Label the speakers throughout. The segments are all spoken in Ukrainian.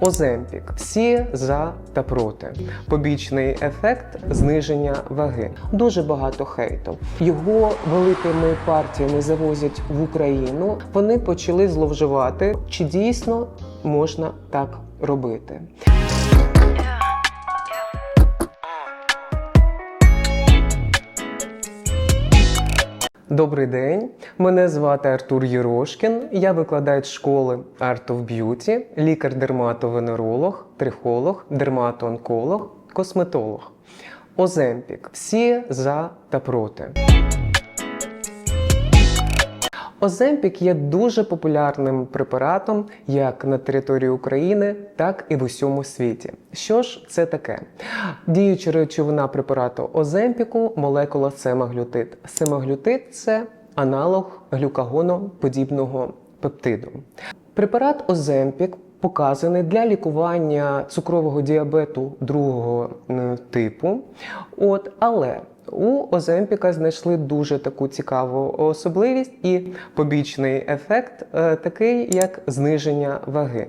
Speaker 1: Оземпік. Всі за та проти. Побічний ефект зниження ваги. Дуже багато хейту. Його великими партіями завозять в Україну. Вони почали зловживати. Чи дійсно можна так робити? Добрий день, мене звати Артур Єрошкін. Я викладач школи Art of Beauty, лікар-дерматовенеролог, трихолог, дерматоонколог, косметолог. Оземпік. Всі за та проти. Оземпік є дуже популярним препаратом як на території України, так і в усьому світі. Що ж це таке? Діюча речовина препарату Оземпіку молекула семаглютид. Семаглютид це аналог глюкагоноподібного пептиду. Препарат Оземпік показаний для лікування цукрового діабету другого е, типу. От, але у Оземпіка знайшли дуже таку цікаву особливість і побічний ефект е, такий, як зниження ваги.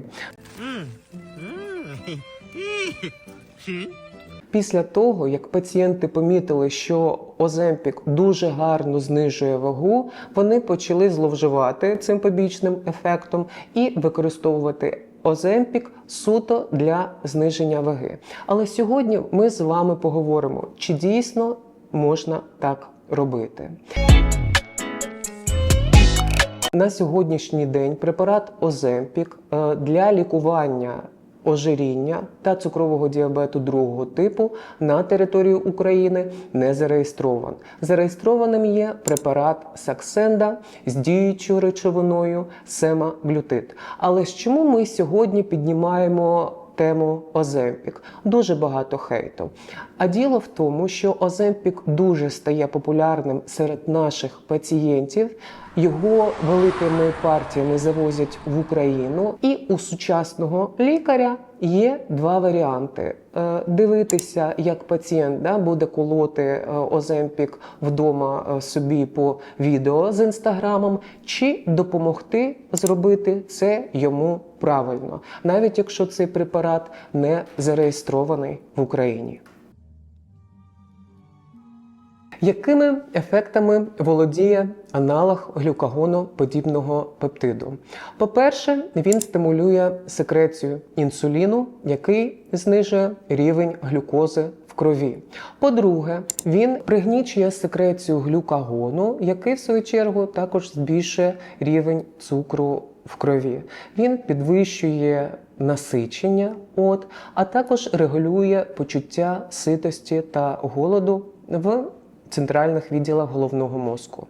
Speaker 1: Після того, як пацієнти помітили, що Оземпік дуже гарно знижує вагу, вони почали зловживати цим побічним ефектом і використовувати Оземпік суто для зниження ваги. Але сьогодні ми з вами поговоримо, чи дійсно можна так робити. На сьогоднішній день препарат Оземпік е, для лікування ожиріння та цукрового діабету другого типу на території України не зареєстрован. Зареєстрованим є препарат Саксенда з діючою речовиною семаглютид. Але ж чому ми сьогодні піднімаємо тему Оземпік. Дуже багато хейту. А діло в тому, що Оземпік дуже стає популярним серед наших пацієнтів. Його великими партіями завозять в Україну, і у сучасного лікаря є два варіанти: Е, дивитися, як пацієнт да, буде колоти е, Оземпік вдома е, собі по відео з інстаграмом, чи допомогти зробити це йому правильно, навіть якщо цей препарат не зареєстрований в Україні. Якими ефектами володіє аналог глюкагоноподібного пептиду? По-перше, він стимулює секрецію інсуліну, який знижує рівень глюкози в крові. По-друге, він пригнічує секрецію глюкагону, який в свою чергу також збільшує рівень цукру в крові. Він підвищує насичення, от, а також регулює почуття ситості та голоду в центральних відділах головного мозку.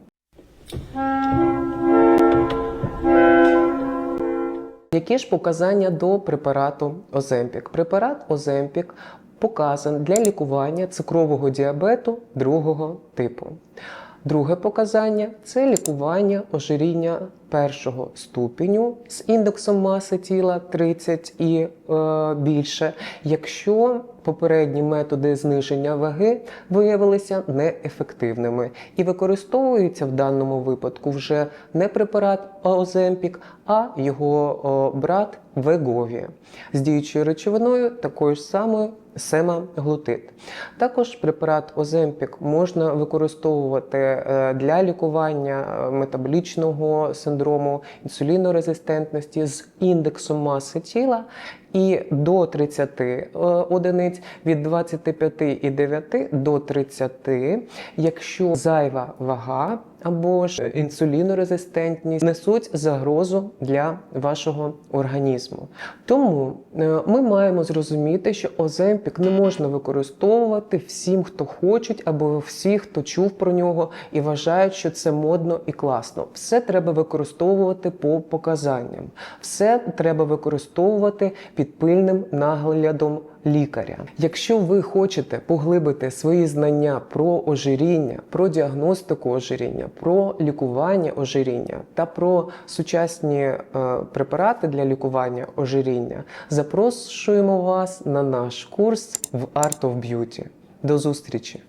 Speaker 1: Які ж показання до препарату Оземпік? Препарат Оземпік показан для лікування цукрового діабету другого типу. Друге показання це лікування ожиріння першого ступеню з індексом маси тіла 30 і е, більше, якщо попередні методи зниження ваги виявилися неефективними і використовується в даному випадку вже не препарат Оземпік, а його о, брат Вегові. З діючою речовиною такою ж самою семаглутид. Також препарат Оземпік можна використовувати е, для лікування е, метаболічного синдрому, інсулінорезистентності з індексом маси тіла. І до 30 е, одиниць від 25,9 до 30, якщо зайва вага або ж інсулінорезистентність несуть загрозу для вашого організму. Тому е, ми маємо зрозуміти, що Оземпік не можна використовувати всім, хто хочуть, або всі, хто чув про нього і вважають, що це модно і класно. Все треба використовувати по показанням, все треба використовувати під пильним наглядом лікаря. Якщо ви хочете поглибити свої знання про ожиріння, про діагностику ожиріння, про лікування ожиріння та про сучасні е, препарати для лікування ожиріння, запрошуємо вас на наш курс в Art of Beauty. До зустрічі!